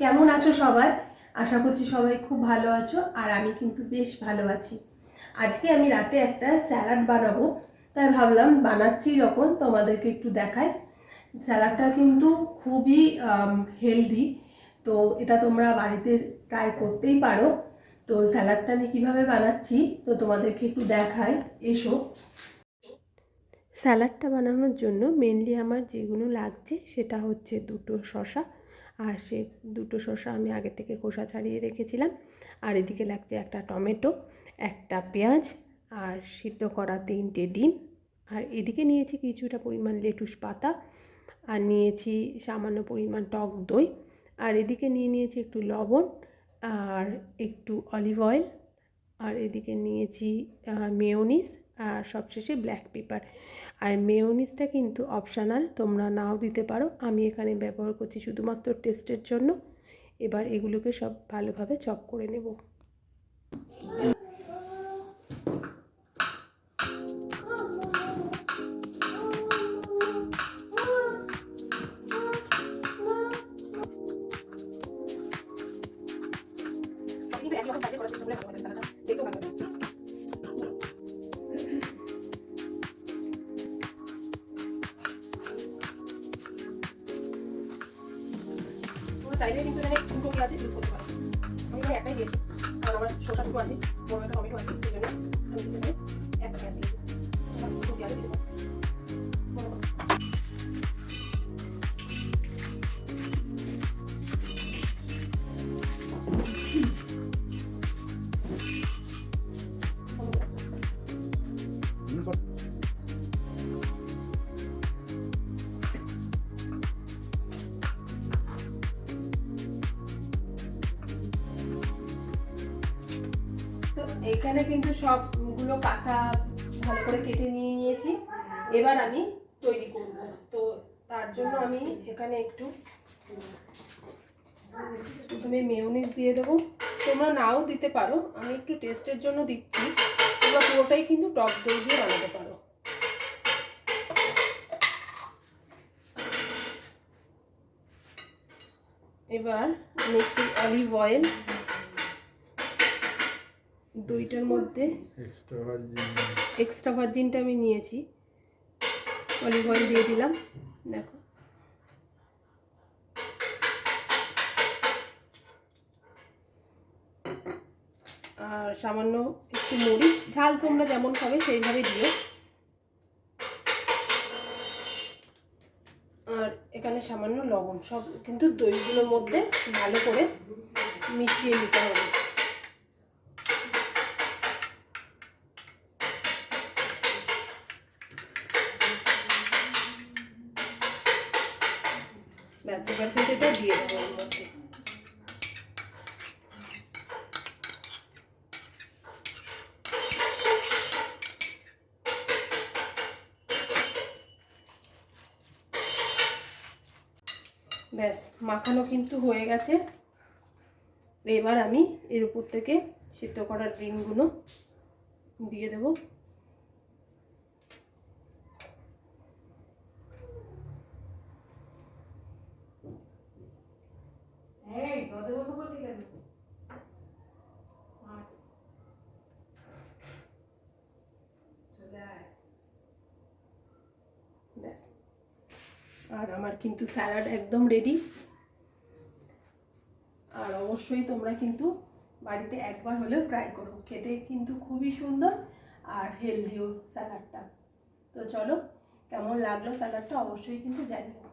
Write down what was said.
কেমন আছো সবাই? আশা করছি সবাই খুব ভালো আছো আর আমি কিন্তু বেশ ভালো আছি। আজকে আমি রাতে একটা স্যালাড বানাবো, তাই ভাবলাম বানাচ্ছি যখন, তোমাদেরকে একটু দেখাই। স্যালাডটা কিন্তু খুবই হেলদি তো এটা তোমরা বাড়িতে ট্রাই করতেই পারো। তো স্যালাডটা আমি কীভাবে বানাচ্ছি, তো তোমাদেরকে একটু দেখাই। এসো। স্যালাডটা বানানোর জন্য মেনলি আমার যেগুলো লাগছে, সেটা হচ্ছে দুটো শশা আর সে দুটো শসা আমি আগে থেকে খোসা ছাড়িয়ে রেখেছিলাম। আর এদিকে লাগছে একটা টমেটো, একটা পেঁয়াজ আর সিদ্ধ করা তিনটে ডিম। আর এদিকে নিয়েছি কিছুটা পরিমাণ লেটুস পাতা আর নিয়েছি সামান্য পরিমাণ টক দই। আর এদিকে নিয়ে নিয়েছি একটু লবণ আর একটু অলিভ অয়েল। আর এদিকে নিয়েছি মেয়োনিস আর সবশেষে ব্ল্যাক পেপার। আর মেয়োনিসটা কিন্তু অপশানাল তোমরা নাও দিতে পারো। আমি এখানে ব্যবহার করছি শুধুমাত্র টেস্টের জন্য। এবার এগুলোকে সব ভালোভাবে চপ করে নেব। চাইলে কিন্তু এখানে ফুলকপি আছে ইউজ করতে পারো। আমি এখানে একটাই দিয়েছি, কারণ আমার শসা দুটো আছে, বড় একটা টমেটো আছে সেই জন্য আমি কিন্তু একটা পেঁয়াজ তো এইখানে কিন্তু সবগুলো কাটা ভালো করে কেটে নিয়ে নিয়েছি। এবার আমি তৈরি করব। তো তার জন্য আমি এখানে একটু প্রথমে মেয়োনিজ দিয়ে দেবো। তোমরা নাও দিতে পারো, আমি একটু টেস্টের জন্য দিচ্ছি। তোমরা পুরোটাই কিন্তু টক দই দিয়ে বানাতে পারো। এবার আমি একটু অলিভ অয়েল দইটার মধ্যে এক্সট্রা ভার্জিন এক্সট্রা ভার্জিনটা আমি নিয়েছি। অলিভ অয়েল দিয়ে দিলাম দেখো। আর সামান্য একটু মরিচ ঝাল তোমরা যেমন খাবে সেইভাবে দিও। আর এখানে সামান্য লবণ সব কিন্তু দইগুলোর মধ্যে ভালো করে মিশিয়ে নিতে হবে। এবার কিন্তু এটা দিয়ে দেবো ব্যাস, মাখানো কিন্তু হয়ে গেছে। এবার আমি এর উপর থেকে সিদ্ধ করা ডিমগুলো দিয়ে দেবো ব্যাস আর আমার কিন্তু স্যালাড একদম রেডি আর অবশ্যই তোমরা কিন্তু বাড়িতে একবার হলেও ট্রাই করো। খেতে কিন্তু খুবই সুন্দর আর হেলদিও স্যালাডটা। তো চলো, কেমন লাগল স্যালাডটা অবশ্যই কিন্তু জানিও।